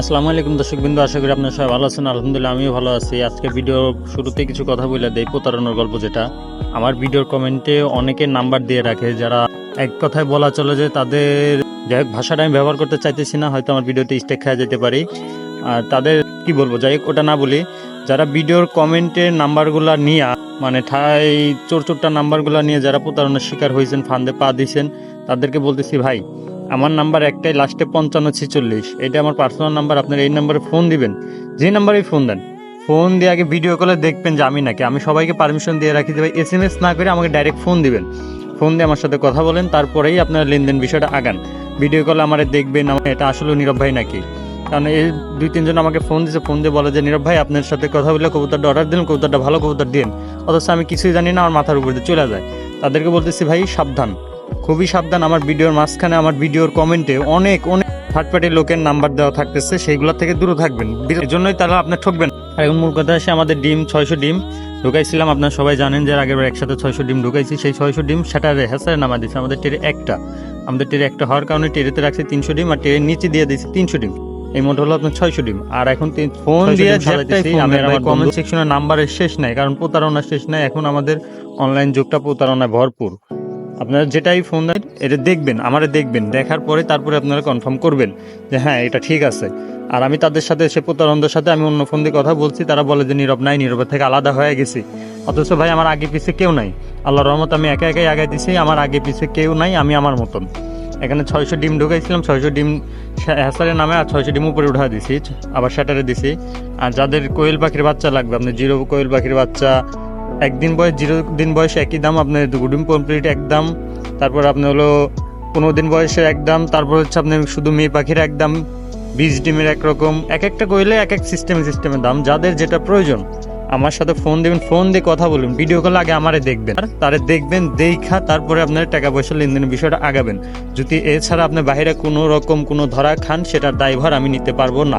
আসসালামু আলাইকুম দর্শক বিন্দু, আশা করি আপনারা সবাই ভালো আছেন। আলহামদুলিল্লাহ, আমিও ভালো আছি। আজকে ভিডিও শুরুতে কিছু কথা বলে দেই, প্রতারণার গল্প যেটা। আমার ভিডিওর কমেন্টে অনেকে নাম্বার দিয়ে রাখে, যারা এক কথায় বলা চলে যে তাদের যাই হোক, ভাষাটা আমি ব্যবহার করতে চাইতেছি না, হয়তো আমার ভিডিওতে স্টেক খাওয়া যেতে পারি। আর তাদের কি বলব, যাই হোক, ওটা না বলি। যারা ভিডিওর কমেন্টের নাম্বারগুলো নিয়ে মানে ঠাই চোর চোরটা নাম্বারগুলো নিয়ে যারা প্রতারণার শিকার হয়েছেন, ফান্দে পা দিয়েছেন, তাদেরকে বলতেছি, ভাই আমার নাম্বার একটাই লাস্টে পঞ্চান্ন ছেচল্লিশ। এটা আমার পার্সোনাল নাম্বার আপনার এই নাম্বারে ফোন দিবেন। যে নাম্বারেই ফোন দেন ফোন দিয়ে আগে ভিডিও কলে দেখবেন যে আমি নাকি। আমি সবাইকে পারমিশন দিয়ে রাখি ভাই এস এম এস না করে আমাকে ডাইরেক্ট ফোন দিবেন। ফোন দিয়ে আমার সাথে কথা বলেন, তারপরেই আপনার লেনদেন বিষয়টা আগান। ভিডিও কলে আমার দেখবেন, আমার এটা আসলে নীরব ভাই নাকি। কারণ এই দুই, তিনজন আমাকে ফোন দিয়েছে ফোন দিয়ে বলে যে, নীরব ভাই, আপনার সাথে কথা বলে কবুতরটা অর্ডার দিন কবুতরটা ভালো কবুতর দিন অথচ আমি কিছুই জানি না, আমার মাথার উপর দিয়ে চলে যায়। তাদেরকে বলতেছি, ভাই, সাবধান। খুবই সাবধান আমার ভিডিওর মাঝখানে আমার ভিডিওর কমেন্টে অনেক অনেক থার্ড পার্টির লোকের নাম্বার দেওয়া থাকতেছে সেইগুলো থেকে দূরে থাকবেন। এর জন্যই তারা আপনার ঠকবেন আর এখন মূল কথা আসে আমাদের ডিম ছয়শো ডিম ঢুকাইছিলাম আপনার সবাই জানেন যে আগের একসাথে ছয়শো ডিম ঢুকাইছি সেই ছয়শো ডিম সেটা হ্যাসারে নামা দিচ্ছে আমাদের টেরে একটা। আমাদের টেরে একটা হওয়ার কারণে টেরেতে রাখছি তিনশো ডিম আর টেরের নিচে দিয়ে দিয়েছি তিনশো ডিম। এই মোট হলো আপনার ছয়শো ডিম। আর এখন ফোন দিয়ে ঝাপটাই আমি আমার কমেন্ট সেকশনে নাম্বারের শেষ নাই কারণ প্রতারণা শেষ নাই এখন আমাদের অনলাইন যুগটা প্রতারণায় ভরপুর। আপনারা যেটাই ফোন দেন, এটা দেখবেন, আমারে দেখবেন। দেখার পরে তারপরে আপনারা কনফার্ম করবেন যে হ্যাঁ এটা ঠিক আছে। আর আমি তাদের সাথে, সে প্রতারণদের সাথে আমি অন্য ফোন দিয়ে কথা বলছি, তারা বলে যে, নীরব নাই, নীরবের থেকে আলাদা হয়ে গেছি। অথচ ভাই, আমার আগে পিছে কেউ নাই। আল্লাহ রহমত আমি একা একাই আগাই দিছি, আমার আগে পিছে কেউ নাই, আমি আমার মতন। এখানে ছয়শো ডিম ঢুকাইছিলাম, ছয়শো ডিম হ্যাসারের নামে আর ছয়শো ডিম উপরে উঠা দিছি, আবার শ্যাটারে দিছি। আর যাদের কোয়েল পাখির বাচ্চা লাগবে, আপনি জিরো কোয়েল পাখির বাচ্চা একদিন বয়স জিরো দিন বয়স একই দাম, আপনার দুটো ডিম কমপ্লিট এক দাম তারপর আপনার হলো পনেরো দিন বয়সে এক দাম তারপর হচ্ছে আপনার শুধু মেয়ে পাখির এক দাম বীজ ডিমের একরকম, এক একটা কইলে এক এক সিস্টেমে সিস্টেমের দাম, যাদের যেটা প্রয়োজন। আমার সাথে ফোন দিবেন ফোন দিয়ে কথা বলুন ভিডিও কল আগে আমারে দেখবেন। আর তারে দেখবেন, দেখা, তারপরে আপনার টাকা পয়সা লেনদেনের বিষয়টা আগাবেন। যদি এছাড়া আপনি বাইরে কোনো রকম কোনো ধরা খান, সেটার দায়ভার আমি নিতে পারব না।